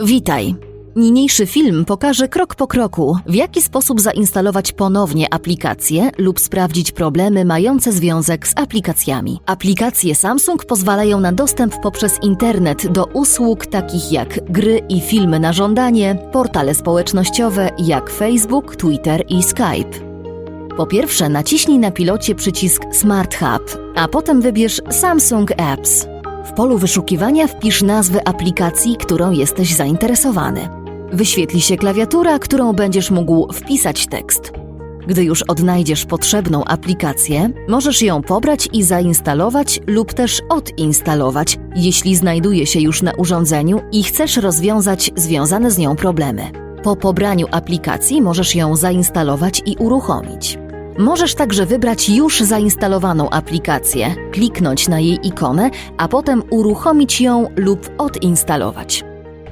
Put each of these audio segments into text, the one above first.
Witaj. Niniejszy film pokaże krok po kroku, w jaki sposób zainstalować ponownie aplikacje lub sprawdzić problemy mające związek z aplikacjami. Aplikacje Samsung pozwalają na dostęp poprzez internet do usług takich jak gry i filmy na żądanie, portale społecznościowe jak Facebook, Twitter i Skype. Po pierwsze, naciśnij na pilocie przycisk Smart Hub, a potem wybierz Samsung Apps. W polu wyszukiwania wpisz nazwę aplikacji, którą jesteś zainteresowany. Wyświetli się klawiatura, którą będziesz mógł wpisać tekst. Gdy już odnajdziesz potrzebną aplikację, możesz ją pobrać i zainstalować lub też odinstalować, jeśli znajduje się już na urządzeniu i chcesz rozwiązać związane z nią problemy. Po pobraniu aplikacji możesz ją zainstalować i uruchomić. Możesz także wybrać już zainstalowaną aplikację, kliknąć na jej ikonę, a potem uruchomić ją lub odinstalować.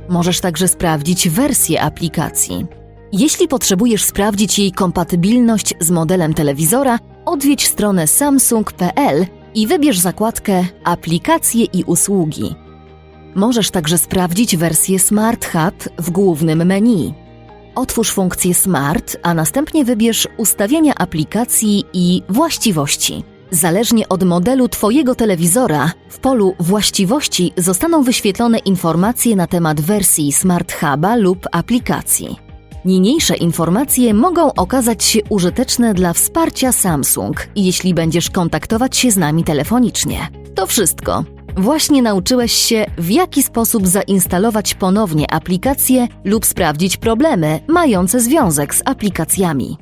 Możesz także sprawdzić wersję aplikacji. Jeśli potrzebujesz sprawdzić jej kompatybilność z modelem telewizora, odwiedź stronę samsung.pl i wybierz zakładkę Aplikacje i usługi. Możesz także sprawdzić wersję Smart Hub w głównym menu. Otwórz funkcję Smart, a następnie wybierz Ustawienia aplikacji i Właściwości. Zależnie od modelu Twojego telewizora, w polu Właściwości zostaną wyświetlone informacje na temat wersji Smart Huba lub aplikacji. Niniejsze informacje mogą okazać się użyteczne dla wsparcia Samsung, jeśli będziesz kontaktować się z nami telefonicznie. To wszystko. Właśnie nauczyłeś się, w jaki sposób zainstalować ponownie aplikacje lub sprawdzić problemy mające związek z aplikacjami.